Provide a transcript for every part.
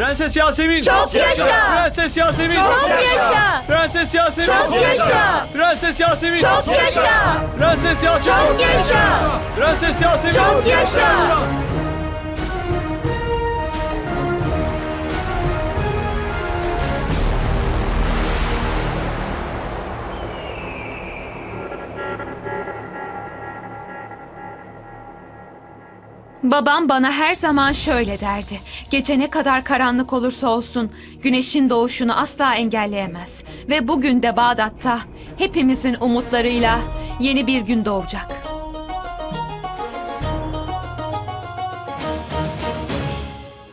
Prenses Yasemin. Çok yaşa! Prenses Yasemin. Çok yaşa! Prenses Yasemin. Çok yaşa! Prenses Yasemin. Çok yaşa! Prenses Yasemin. Çok yaşa! Prenses Yasemin. Çok yaşa! Babam bana her zaman şöyle derdi. Gece ne kadar karanlık olursa olsun güneşin doğuşunu asla engelleyemez. Ve bugün de Bağdat'ta hepimizin umutlarıyla yeni bir gün doğacak.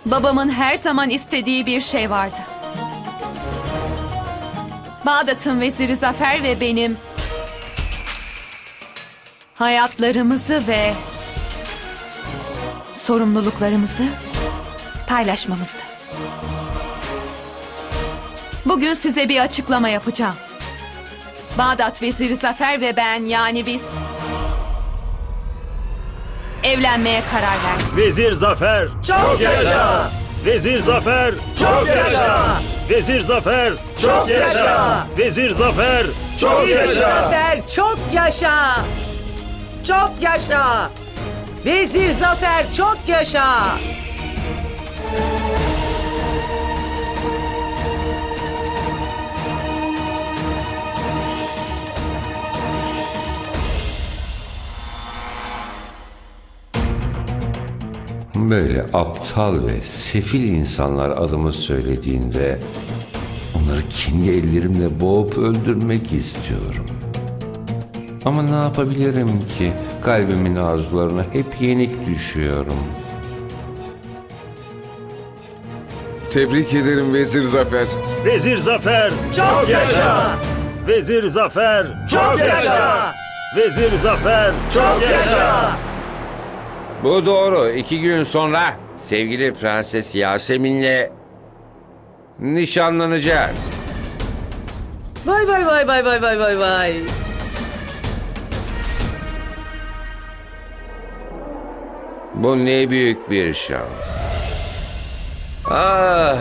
Babamın her zaman istediği bir şey vardı. Bağdat'ın veziri Zafer ve benim hayatlarımızı ve sorumluluklarımızı paylaşmamızdı. Bugün size bir açıklama yapacağım. Bağdat Veziri Zafer ve ben yani biz evlenmeye karar verdik. Vezir Zafer. Çok yaşa! Vezir Zafer. Çok yaşa! Vezir Zafer. Çok yaşa! Vezir Zafer. Çok yaşa! yaşa. Zafer çok yaşa! Çok yaşa! Vezir Zafer çok yaşa! Böyle aptal ve sefil insanlar adımı söylediğinde onları kendi ellerimle boğup öldürmek istiyorum. Ama ne yapabilirim ki? Kalbimin arzularına hep yenik düşüyorum. Tebrik ederim Vezir Zafer. Vezir Zafer. Çok yaşa! Vezir Zafer. Çok yaşa! Vezir Zafer. Çok yaşa! Bu doğru. İki gün sonra sevgili Prenses Yasemin'le nişanlanacağız. Vay vay vay vay vay vay vay vay! Bu ne büyük bir şans. Ah!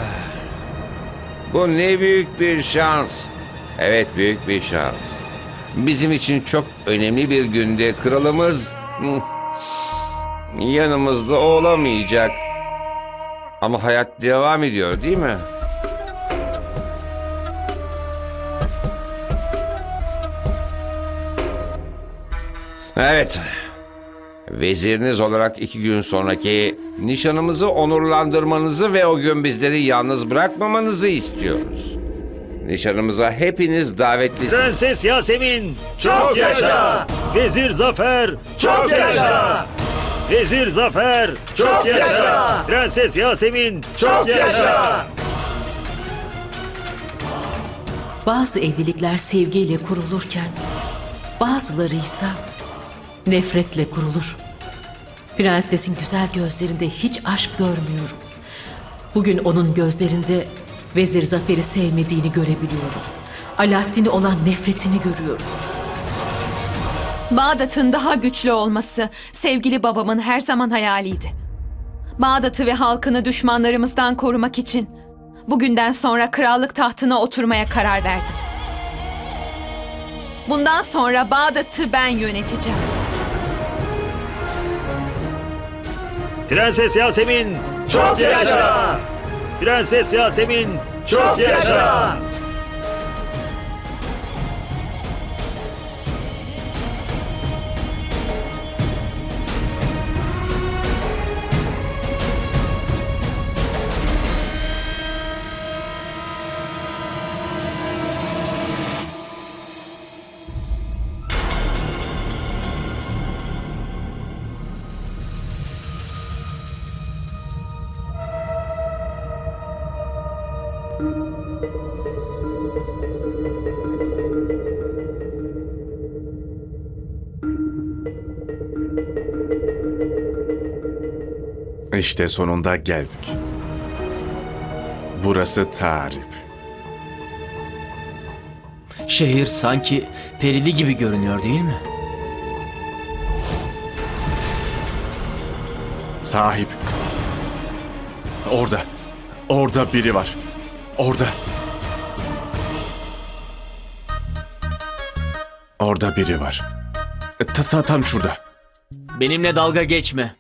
Bu ne büyük bir şans. Evet büyük bir şans. Bizim için çok önemli bir günde kralımız hmm, yanımızda olamayacak. Ama hayat devam ediyor değil mi? Evet. Veziriniz olarak iki gün sonraki nişanımızı onurlandırmanızı ve o gün bizleri yalnız bırakmamanızı istiyoruz. Nişanımıza hepiniz davetlisiniz. Prenses Yasemin. Çok yaşa! Vezir Zafer. Çok yaşa! Vezir Zafer. Çok yaşa! Prenses Yasemin. Çok yaşa! Bazı evlilikler sevgiyle kurulurken bazıları ise nefretle kurulur. Prensesin güzel gözlerinde hiç aşk görmüyorum. Bugün onun gözlerinde Vezir Zafer'i sevmediğini görebiliyorum. Alaaddin'e olan nefretini görüyorum. Bağdat'ın daha güçlü olması sevgili babamın her zaman hayaliydi. Bağdat'ı ve halkını düşmanlarımızdan korumak için bugünden sonra krallık tahtına oturmaya karar verdim. Bundan sonra Bağdat'ı ben yöneteceğim. Prenses Yasemin. Çok yaşa! Prenses Yasemin. Çok yaşa! İşte sonunda geldik. Burası Tarip. Şehir sanki perili gibi görünüyor değil mi? Sahip. Orada. Orada biri var. Orada. Orada biri var. E, Ta, ta, tam şurada. Benimle dalga geçme.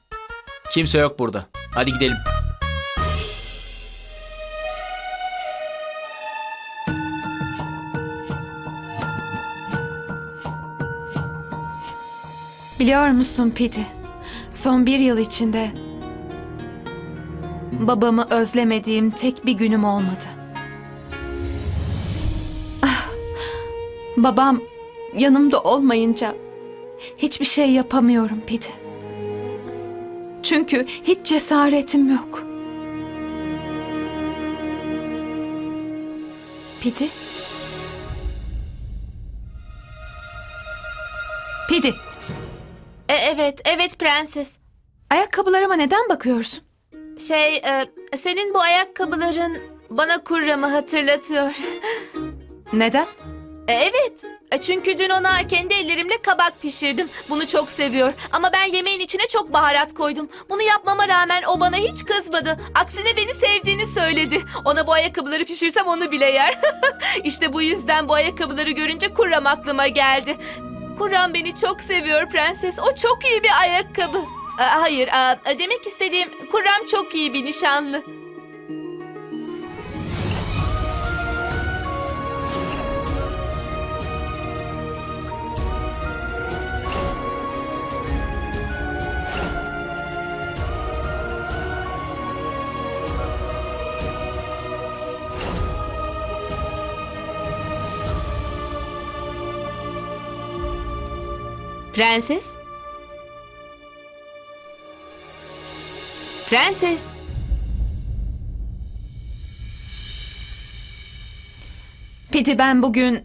Kimse yok burada. Hadi gidelim. Biliyor musun Pidi? Son bir yıl içinde babamı özlemediğim tek bir günüm olmadı. Ah, babam yanımda olmayınca hiçbir şey yapamıyorum Pidi. Çünkü hiç cesaretim yok. Pidi? Pidi, E, evet, evet prenses. ayakkabılarıma neden bakıyorsun? Şey, e, senin bu ayakkabıların bana kurramı hatırlatıyor. Neden? E, evet. E, çünkü dün ona kendi ellerimle kabak pişirdim. Bunu çok seviyor. Ama ben yemeğin içine çok baharat koydum. Bunu yapmama rağmen o bana hiç kızmadı. Aksine beni sevdiğini söyledi. Ona bu ayakkabıları pişirsem onu bile yer. işte bu yüzden bu ayakkabıları görünce kurram aklıma geldi. Kurram beni çok seviyor prenses. O çok iyi bir ayakkabı. E, hayır, demek istediğim Kurram çok iyi bir nişanlı. Prenses? Prenses? Pidi ben bugün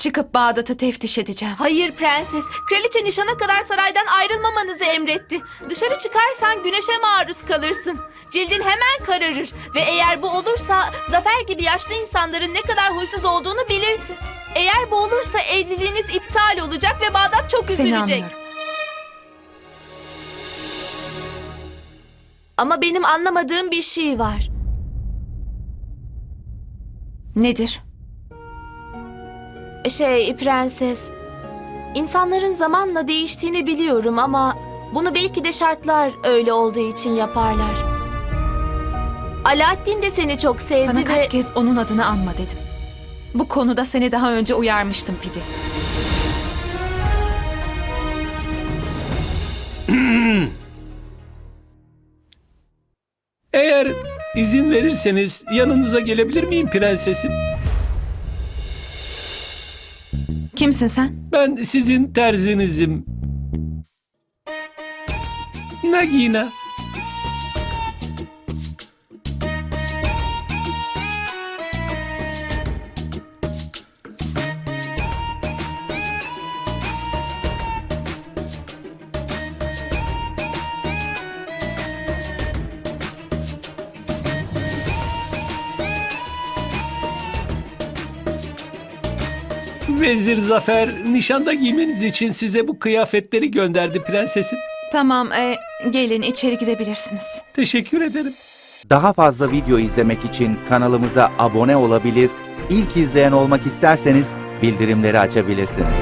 çıkıp Bağdat'ı teftiş edeceğim. Hayır prenses. Kraliçe nişana kadar saraydan ayrılmamanızı emretti. Dışarı çıkarsan güneşe maruz kalırsın. Cildin hemen kararır. Ve eğer bu olursa Zafer gibi yaşlı insanların ne kadar huysuz olduğunu bilirsin. Eğer bu olursa evliliğiniz iptal olacak ve Bağdat çok Seni üzülecek. anlıyorum. Ama benim anlamadığım bir şey var. Nedir? Şey prenses, insanların zamanla değiştiğini biliyorum ama bunu belki de şartlar öyle olduğu için yaparlar. Alaaddin de seni çok sevdi Sana ve... kaç kez onun adını anma dedim. Bu konuda seni daha önce uyarmıştım Pidi. Eğer izin verirseniz yanınıza gelebilir miyim prensesim? Kimsin sen? Ben sizin terzinizim. Nagina. Vezir Zafer nişanda giymeniz için size bu kıyafetleri gönderdi prensesim. Tamam, e, gelin içeri girebilirsiniz. Teşekkür ederim. Daha fazla video izlemek için kanalımıza abone olabilir, ilk izleyen olmak isterseniz bildirimleri açabilirsiniz.